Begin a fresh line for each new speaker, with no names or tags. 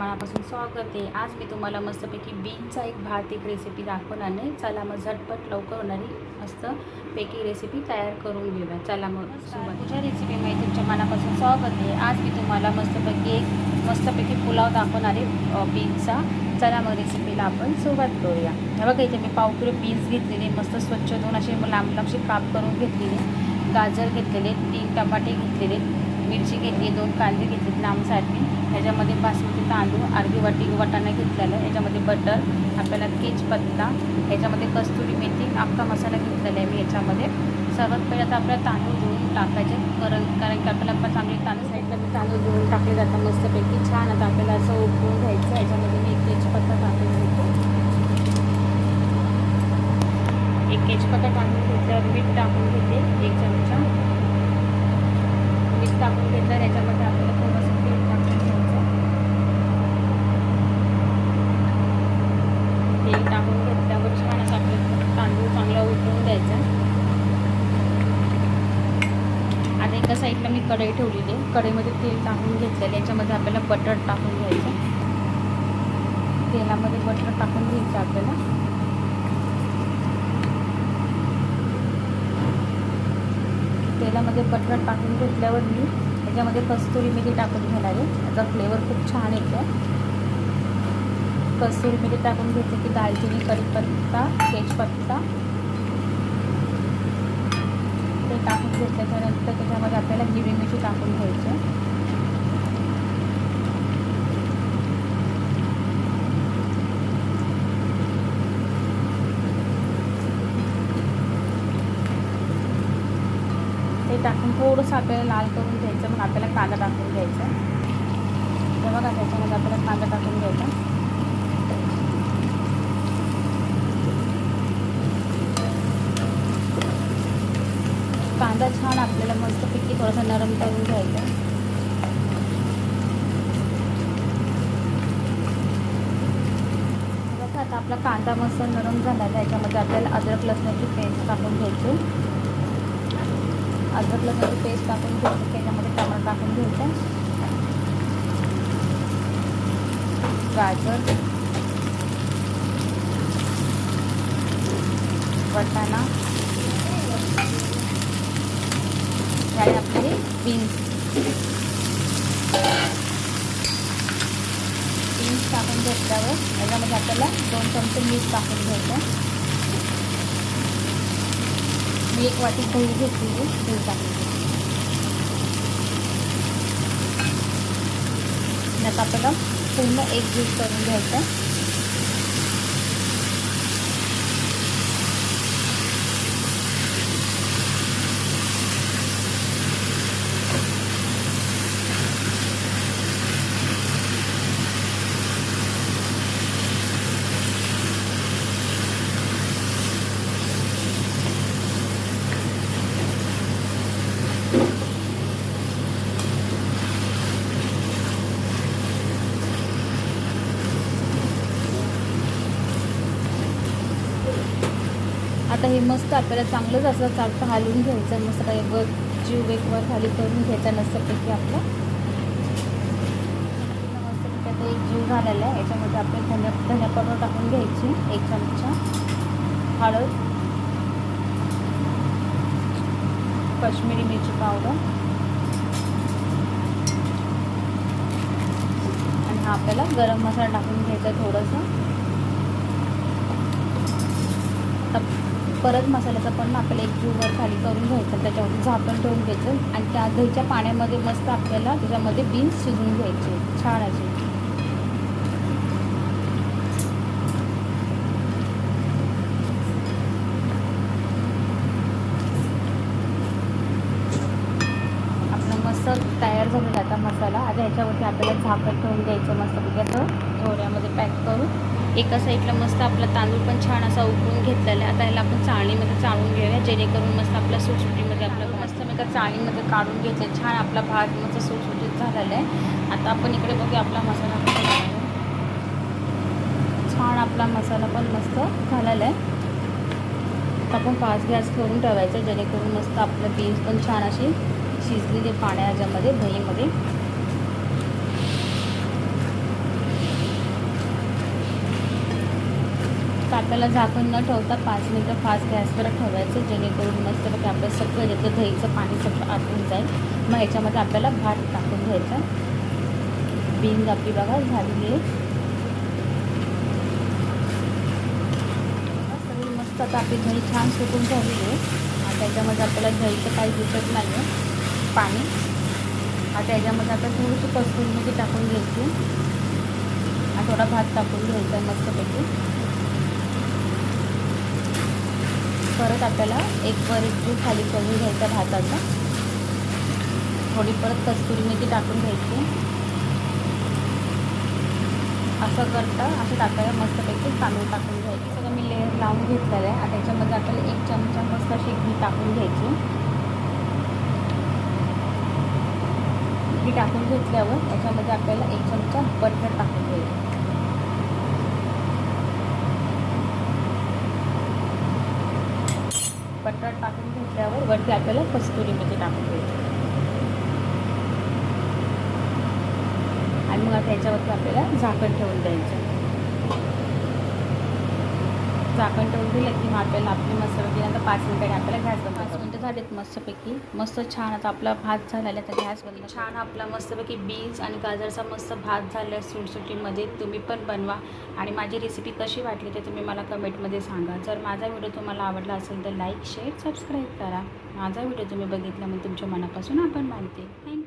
मनापासून सॉंग करते आज मी तुम्हाला मस्तपैकी बीनचा एक भात एक रेसिपी दाखवणार नाही चला मग झटपट लवकर होणारी मस्तपैकी रेसिपी तयार करून घेऊया. चला मग तुझ्या रेसिपीमध्ये तुमच्या मनापासून स्वागत आहे. आज मी तुम्हाला मस्तपैकी एक मस्तपैकी पुलाव दाखवणार आहे बीन्सचा चला मग रेसिपीला आपण सुरुवात करूया. हे बघा इथे मी पाव किलो बीन्स घेतलेले मस्त स्वच्छ धुवून असे लांब लांबशी काप करून घेतलेले गाजर घेतलेले तीन टमाटे घेतलेले मिरची घेतली दोन कांदे घेतलेत लांबसाठी ह्याच्यामध्ये बासमती तांदूळ अर्धी वाटी वाटाणा घेतलेला आहे. याच्यामध्ये बटर आपल्याला केजपत्ता ह्याच्यामध्ये कस्तुरी मेथी अख्खा मसाला घेतलेला आहे मी याच्यामध्ये सर्वात पहिले आता आपल्याला तांदूळ धुवून टाकायचे. कारण कारण की आपल्याला आपण चांगले तांदूळ साईडला मी तांदूळ धुवून टाकले जातात मस्तपैकी. छान आता आपल्याला असं उकळून घ्यायचं. याच्यामध्ये मी एक केजपत्ता टाकून घेतो. एक केजपत्ता टाकून घेतल्यावर मीठ टाकून घेते. टाकून घेतल्यावर याच्यामध्ये आपल्याला थोडंसं तेल टाकून घ्यायचं. तेल टाकून घेतल्यावर छान असं आपलं तांदूळ चांगला उकळून द्यायचा. आता एका साईडला मी कढई ठेवलेली आहे. कढईमध्ये तेल टाकून घेतलेलं याच्यामध्ये आपल्याला बटर टाकून घ्यायचं. तेलामध्ये बटर टाकून घ्यायचं आपल्याला. तेलामध्ये बटर टाकून घेतल्यावर मी त्याच्यामध्ये कस्तुरी मेथी टाकून घेणार आहे. त्याचा फ्लेवर खूप छान येतो. कस्तुरी मेथी टाकून घेतली की दालचिनी कढीपत्ता तेजपत्ता ते टाकून घेतल्याच्यानंतर त्याच्यामध्ये आपल्याला हिरवी मिरची टाकून घ्यायची ते टाकून थोडंसं आपल्याला लाल करून घ्यायचं मग आपल्याला कांदा टाकून घ्यायचा. हे बघा त्याच्यामध्ये आपल्याला कांदा टाकून घ्यायचा. कांदा छान आपल्याला मस्तपैकी थोडासा नरम करून घ्यायचा. बघा आता आपला कांदा मस्त नरम झाला आहे. त्याच्यामध्ये आपल्याला अद्रक लसणाची पेस्ट टाकून घ्यायची. अद्रक लसणाची पेस्ट टाकून घ्यायची त्याच्यामध्ये टमाटर टाकून घ्यायचं गाजर. वटाणा. आणि आपले बीन्स बीन्स टाकून घेतल्यावर याच्यामध्ये आपल्याला दोन चमचे मीठ टाकून घ्यायचं. मी एक वाटी दही घेतलेली दही टाकून त्यात आपल्याला पूर्ण एक ज्यूस करून घ्यायचं आता हे मस्त आपल्याला चांगलंच असं चालतं हलवून घ्यायचं मस्त काही वर जीव एक वर खाली करून घ्यायचा मस्तपैकी आपला. मस्तपैकी आता एक जीव झालेला आहे. याच्यामध्ये आपल्याला धन्या धन्या पावडर टाकून घ्यायची. एक चमचा हळद कश्मीरी मिरची पावडर. आणि हा आपल्याला गरम मसाला टाकून घ्यायचा थोडंसं. परत मसाल्याचा पण आपल्याला एक जीववर खाली करून घ्यायचं त्याच्यावर झाकण ठेवून घ्यायचं आणि त्या दहीच्या पाण्यामध्ये मस्त आपल्याला त्याच्यामध्ये बीन्स शिजवून घ्यायचे छान असे. मस्त तयार झालेला आता मसाला. आता ह्याच्यावरती आपल्याला झाकण ठेवून द्यायचं मस्तपैकी असं थोड्यामध्ये पॅक करून. एका साईडला मस्त आपला तांदूळ पण छान असा उकळून घेतलेला आहे. आता ह्याला आपण चाळणीमध्ये चाळून घेऊया जेणेकरून मस्त आपल्या सुटसुटीमध्ये आपलं मस्त मी का चाळीमध्ये काढून घेतले छान आपला भात मस्त सुटसुटीत झालेला आहे. आता आपण इकडे बघूया आपला मसाला छान आपला मसाला पण मस्त झालेला आहे. आपण पाच गॅस करून ठेवायचं जेणेकरून मस्त आपलं बीन्स पण छान अशी शिजलेली पाण्याच्यामध्ये दहीमध्ये. आता आपल्याला झाकण न ठेवता पाच मिनटं फास्ट गॅसवर ठेवायचं जेणेकरून मस्तपैकी आपलं सगळं येतं दहीचं पाणी सगळं आटून जाईल. मग याच्यामध्ये आपल्याला भात टाकून घ्यायचा. बीन्स आपली बघा झालेली आहे. सगळी मस्त आता आपली दही छान सुकून झालेली आहे. आता याच्यामध्ये आपल्याला दहीचं काही दिसत नाही आहे. पाणी. आता याच्यामध्ये आता थोडीशी कस्तुरी मेथी टाकून घ्यायची. आणि थोडा भात टाकून घ्यायचा मस्तपैकी परत आपल्याला एक वर एक खाली करून घ्यायचा भाताचा. थोडी परत कस्तुरी मेथी टाकून घ्यायची. असं करता असं टाकायला मस्तपैकी तांदूळ टाकून घ्यायचं. सगळं मी लेअर लावून घेतलेलं आहे. आता त्याच्यामध्ये आपल्याला एक चमचा मस्त अशी घी टाकून घ्यायची. घी टाकून घेतल्यावर त्याच्यामध्ये आपल्याला एक चमचा बटर टाकून घ्यायचं. बटर टाकून घेतल्यावर वरती आपल्याला कस्तुरी मेथी टाकून घ्यायची. आणि मग आता याच्यावरती आपल्याला झाकण ठेवून द्यायचं. झाकण ठेवून दिलं की मग आपल्याला आपली मसाला दिल्यानंतर पाच मिनिटांनी आपल्याला गॅस बंद पाच मिनटं झालेत मस्तपैकी. मस्त छान आता आपला भात झालेला आहे तर गॅस बंद छान आपला मस्तपैकी बीन्स आणि गाजरचा मस्त भात झाला आहे सुटसुटीमध्ये. तुम्ही पण बनवा. आणि माझी रेसिपी कशी वाटली ते तुम्ही मला कमेंटमध्ये सांगा. जर माझा व्हिडिओ तुम्हाला आवडला असेल तर लाईक शेअर सबस्क्राईब करा. माझा व्हिडिओ तुम्ही बघितला मग तुमच्या मनापासून आपण मानते. थँक्यू.